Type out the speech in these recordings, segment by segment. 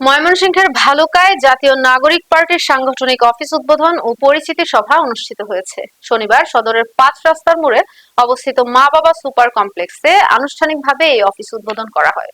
ময়মনসিংহের ভালুকায় জাতীয় নাগরিক পার্টির সাংগঠনিক অফিস উদ্বোধন ও পরিচিতি সভা অনুষ্ঠিত হয়েছে। শনিবার সদরের পাঁচ রাস্তার মোড়ে অবস্থিত মা বাবা সুপার কমপ্লেক্সে আনুষ্ঠানিকভাবে এই অফিস উদ্বোধন করা হয়।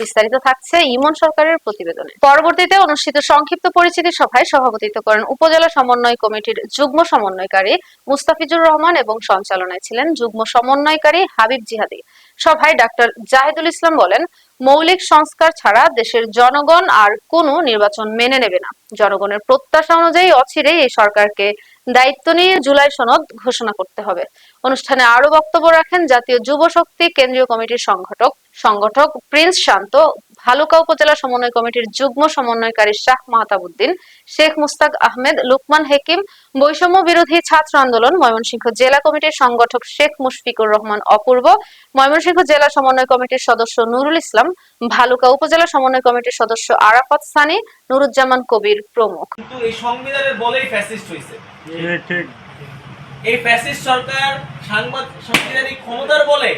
বিস্তারিত থাকছে ইমন সরকারের প্রতিবেদনে। পরবর্তীতে অনুষ্ঠিত সংক্ষিপ্ত পরিচিতি সভায় সভাপতিত্ব করেন উপজেলা সমন্বয় কমিটির যুগ্ম সমন্বয়কারী মুস্তাফিজুর রহমান এবং সঞ্চালনায় ছিলেন যুগ্ম সমন্বয়কারী হাবিব জিহাদি। সভায় ডাক্তার জাহিদুল ইসলাম বলেন মৌলিক সংস্কার ছাড়া দেশের জনগণ আর কোনো নির্বাচন মেনে নেবে না। জনগণের প্রত্যাশা অনুযায়ী অচিরেই এই সরকারকে দায়িত্ব নিয়ে জুলাই সনদ ঘোষণা করতে হবে। অনুষ্ঠানে আরও বক্তব্য রাখেন জাতীয় যুব শক্তি কেন্দ্রীয় কমিটির সংগঠক সংগঠক প্রিন্স শান্ত ভালুকা উপজেলা সমন্বয় কমিটির যুগ্ম সমন্বয়কারী শাহ মাহতাবুদ্দিন শেখ মুস্তাক আহমেদ লুকমান হেকিম বৈষম্য বিরোধী ছাত্র আন্দোলন ময়মনসিংহ জেলা কমিটির সংগঠক শেখ মুশফিকুর রহমান অপূর্ব ময়মনসিংহ জেলা সমন্বয় কমিটির সদস্য নুরুল ইসলাম ভালুকা উপজেলা সমন্বয় কমিটির সদস্য আরাফাত সানি নুরুজ্জামান কবির প্রমুখ। কিন্তু এই সংবিধানের বলেই ফ্যাসিস্ট হয়েছে ঠিক ঠিক। এই ফ্যাসিস্ট সরকার সাংবাদ সাংবিধানিক ক্ষমতার বলে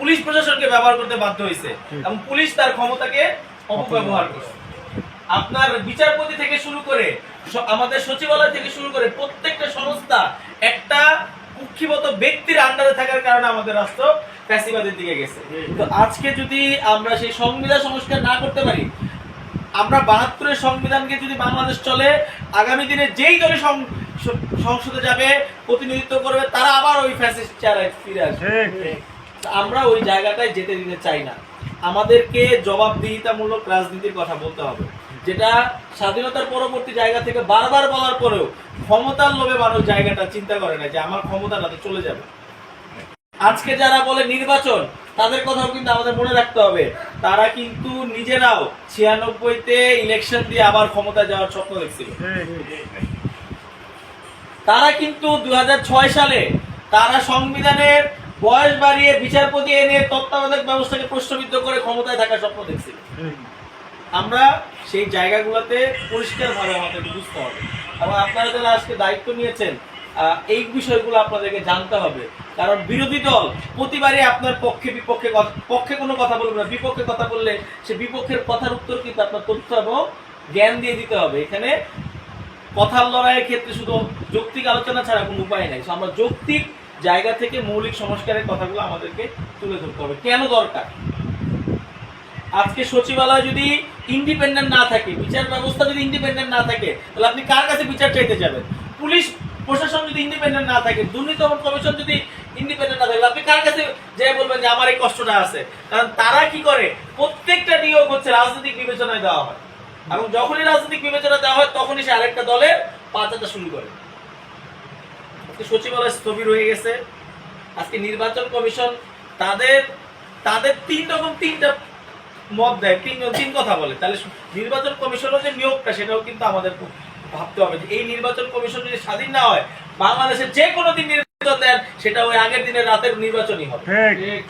পুলিশ প্রশাসনকে ব্যবহার করতে বাধ্য হয়েছে এবং পুলিশ তার ক্ষমতাকে অপব্যবহার করছে। আপনার বিচারপতি থেকে শুরু করে আমাদের সচিবালয় থেকে শুরু করে প্রত্যেকটা সংস্থা একটা কুক্ষিগত ব্যক্তির আন্ডারে থাকার কারণে আমাদের রাষ্ট্র ফ্যাসিবাদের দিকে গেছে। তো আজকে যদি আমরা সেই সংবিধান সংস্কার না করতে পারি আমরা বাহাত্তরের সংবিধানকে যদি বাংলাদেশ চলে আগামী দিনে যেই দলে সংসদে যাবে প্রতিনিধিত্ব করবে তারা আবার ওই ফ্যাসিস্ট চেয়ারে ফিরে আসবে। আমরা ওই জায়গাটায় যেতে দিতে চাই না। আমাদেরকে জবাবদিহিতামূলক রাজনীতির কথা বলতে হবে, যেটা স্বাধীনতার পরবর্তী জায়গা থেকে বারবার বলার পরেও ক্ষমতার লোভে মানুষ জায়গাটা চিন্তা করে না যে আমার ক্ষমতা না তো চলে যাবে। আজকে যারা বলে নির্বাচন, তাদের কথাও কিন্তু আমাদের মনে রাখতে হবে। তারা কিন্তু নিজেরাও ছিয়ানব্বইতে ইলেকশন দিয়ে আবার ক্ষমতা যাওয়ার স্বপ্ন দেখছিল। তারা কিন্তু দু হাজার ছয় সালে তারা সংবিধানের বয়স বাড়িয়ে বিচারপতি এনে তত্ত্বাবধায়ক ব্যবস্থাকে প্রশ্নবিদ্ধ করে ক্ষমতায় থাকার স্বপ্ন দেখছিল আমরা সেই জায়গাগুলোতে পরিষ্কারভাবে আমাদেরকে বুঝতে হবে। এবং আপনারা যারা আজকে দায়িত্ব নিয়েছেন এই বিষয়গুলো আপনাদেরকে জানতে হবে। কারণ বিরোধী দল প্রতিবারই আপনার পক্ষে বিপক্ষে পক্ষে কোনো কথা বলবে না। বিপক্ষে কথা বললে সে বিপক্ষের কথার উত্তর কিন্তু আপনার তথ্য এবং জ্ঞান দিয়ে দিতে হবে। এখানে কথার লড়াইয়ের ক্ষেত্রে শুধু যৌক্তিক আলোচনা ছাড়া কোনো উপায় নাই। আমরা যৌক্তিক জায়গা থেকে মৌলিক সংস্কারের কথাগুলো আমাদেরকে তুলে ধরতে হবে। কেন দরকার? আজকে সচিবালয় যদি ইন্ডিপেন্ডেন্ট না থাকে, বিচার ব্যবস্থা যদি ইন্ডিপেন্ডেন্ট না থাকে, তাহলে আপনি কার কাছে বিচার চাইতে যাবেন? পুলিশ, প্রশাসন যদি ইন্ডিপেন্ডেন্ট না থাকে, দুর্নীতি কমিশন যদি ইন্ডিপেন্ডেন্ট না থাকে আপনি কার কাছে যে বলবেন যে আমার এই কষ্টটা আছে? কারণ তারা কি করে? প্রত্যেকটা নিয়োগ হচ্ছে রাজনৈতিক বিবেচনায় দেওয়া হয়। এবং যখনই রাজনৈতিক বিবেচনা দেওয়া হয়, তখনই সে আরেকটা দলের পাচাটা শুরু করে। আজকে সচিবালয় স্থবির হয়ে গেছে। আজকে নির্বাচন কমিশন তাদের তাদের তিন রকম তিনটা মত দেয় তিন তিন কথা বলে। তাহলে নির্বাচন কমিশনের যে নিয়োগটা সেটাও কিন্তু আমাদের ভাবতে হবে যে এই নির্বাচন কমিশন যদি স্বাধীন না হয় বাংলাদেশের যে কোনো দিন নির্বাচন দেন সেটা ওই আগের দিনের রাতের নির্বাচনই হবে। ঠিক।